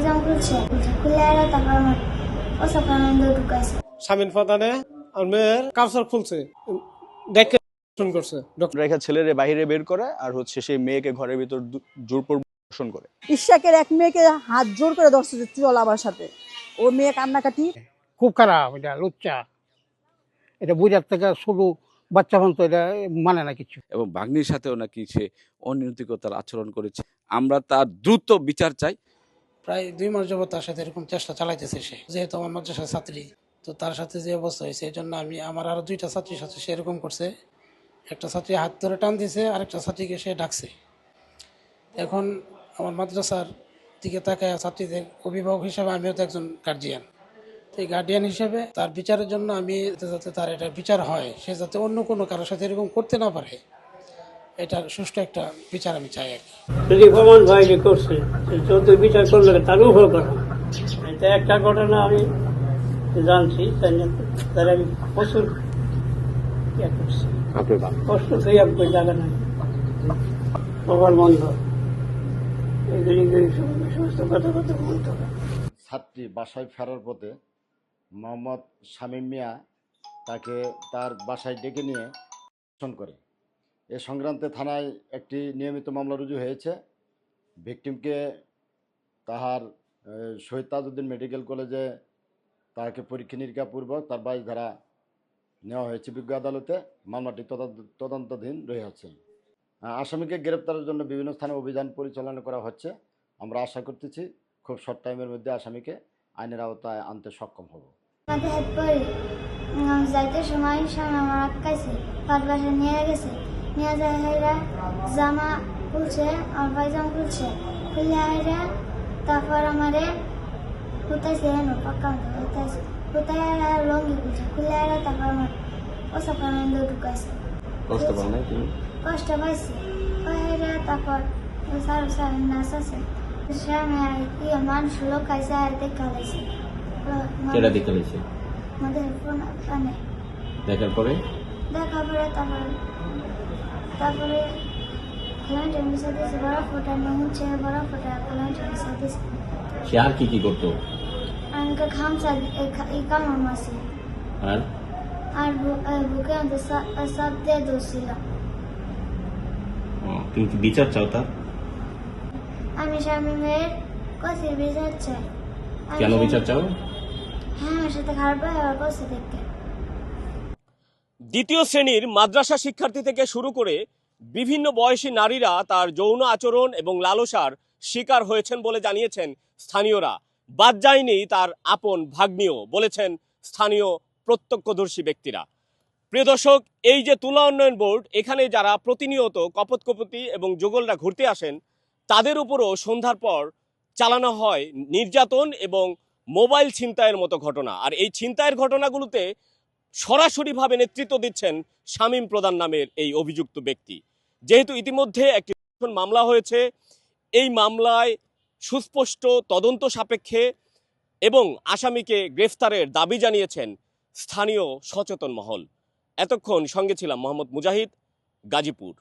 খুলছে খুলে এরা তারপর আমার ঢুকাইছে স্বামীর প্রধানে আর মেয়ের কাপড় খুলছে। দেখে ফোন করছে রেখা ছেলেরে বাইরে বের করে আর হচ্ছে সেই মেয়েকে ঘরের ভিতর করে। ইশাকের এক মেয়েকে হাত জোর করে ধরছে যে চল আমার সাথে। ও মেয়ে কান্নাকাটি। খুব খারাপ এটা লুচ্চা। এটা বুঝার থেকে শুধু বাচ্চা মানুষ তো এটা মানে না কিছু। এবং ভাগ্নির সাথেও নাকি সে অনৈতিকতার আচরণ করেছে। আমরা তার দ্রুত বিচার চাই। প্রায় দুই মাস যাবত তার সাথে এরকম চেষ্টা চালাইতেছে সে। যেহেতু আমার মাদ্রাসার ছাত্রী, তো তার সাথে যে অবস্থা হয়েছে, এই জন্য আমি, আমার আরও দুইটা ছাত্রীর সাথে সে এরকম করছে। একটা ছাত্রী হাত ধরে টান দিয়েছে আরেকটা ছাত্রীকে সে ডাকছে। এখন আমার মাদ্রাসার দিকে তাকায় ছাত্রীদের অভিভাবক হিসেবে আমিও তো একজন গার্জিয়ান তো এই গার্ডিয়ান হিসেবে তার বিচারের জন্য আমি, যাতে তার এটা বিচার হয়, সে যাতে অন্য কোনো কারোর সাথে এরকম করতে না পারে এটার সুষ্ঠু একটা বিচার আমি চাই আর কি। যদি প্রমাণ ভাই যে করছে যত বিচার করবে তার উপর করা এটা একটা ঘটনা আমি জানছি তাই তার আমি প্রচুর কষ্ট আমি কোনো জায়গা নাই। সবার বন্ধ। এগুলি এগুলি সমস্ত কথা কথা বলতে হবে। ছাত্রী বাসায় ফেরার পথে মোহাম্মদ শামীম মিয়া তাকে তার বাসায় ডেকে নিয়ে করে। এ সংক্রান্তে থানায় একটি নিয়মিত মামলা রুজু হয়েছে। ভিকটিমকে তাহার শহীদ তাজউদ্দিন মেডিকেল কলেজে তাকে পরীক্ষা নিরীক্ষা পূর্বক তার বাইশ ধারা নেওয়া হয়েছে বিজ্ঞ আদালতে। মামলাটি তদন্ত- তদন্তাধীন রয়েছে আসামিকে গ্রেপ্তারের জন্য বিভিন্ন স্থানে অভিযান পরিচালনা করা হচ্ছে। আমরা আশা করতেছি খুব শর্ট টাইমের মধ্যে আসামিকে আইনের আওতায় আনতে সক্ষম হব। যাইতে সময় আমার আটকাইছে নিয়ে গেছে। নিয়ে যায় হাইরা জামা খুলছে আমার পায়জাম খুলছে খুলে হাইরা তারপর আমারে হুতাইছে এনো পাক্কা হুতাইছে হুতাই হাইরা লঙ্গি খুলছে খুলে হাইরা তারপর আমার ওসব আনন্দ ঢুকাইছে কষ্ট পাইছি হাইরা তারপর সার সার নাচ আছে স্বামী আর কি মানুষ লোক খাইছে আর দেখা লাইছে কেটা দেখতে পেয়েছে আমাদের ফোন কানে দেখার পরে দেখার পরে তারপর তারপরে বড় ফোটা বড় ফোটা ক্লায়েন্টের মিশা দিয়েছে সে আর কি কি করতো? আমাকে কামড় মাসে। আর? আর বুকে আমাদের সব দিয়ে দোষছিল তুমি কি বিচার চাও তার? আমি স্বামী মেয়ের কষির বিচার চাই। কেন বিচার চাও? হ্যাঁ আমার সাথে খারাপ ব্যবহার করছে দেখতে। দ্বিতীয় শ্রেণির মাদ্রাসা শিক্ষার্থী থেকে শুরু করে বিভিন্ন বয়সী নারীরা তার যৌন আচরণ এবং লালসার শিকার হয়েছেন বলে জানিয়েছেন স্থানীয়রা। বাদ যায়নি তার আপন ভাগ্নিও, বলেছেন স্থানীয় প্রত্যক্ষদর্শী ব্যক্তিরা। প্রিয় দর্শক, এই যে তুলা উন্নয়ন বোর্ড, এখানে যারা প্রতিনিয়ত কপতকপতি এবং যুগলরা ঘুরতে আসেন, তাদের উপরও সন্ধ্যার পর চালানো হয় নির্যাতন এবং মোবাইল ছিনতাইয়ের মতো ঘটনা। আর এই ছিনতাইয়ের ঘটনাগুলোতে সরাসরিভাবে নেতৃত্ব দিচ্ছেন শামীম প্রধান নামের এই অভিযুক্ত ব্যক্তি। যেহেতু ইতিমধ্যে একটি মামলা হয়েছে, এই মামলায় সুস্পষ্ট তদন্ত সাপেক্ষে এবং আসামিকে গ্রেফতারের দাবি জানিয়েছেন স্থানীয় সচেতন মহল। এতক্ষণ সঙ্গে ছিলাম মোহাম্মদ মুজাহিদ, গাজীপুর।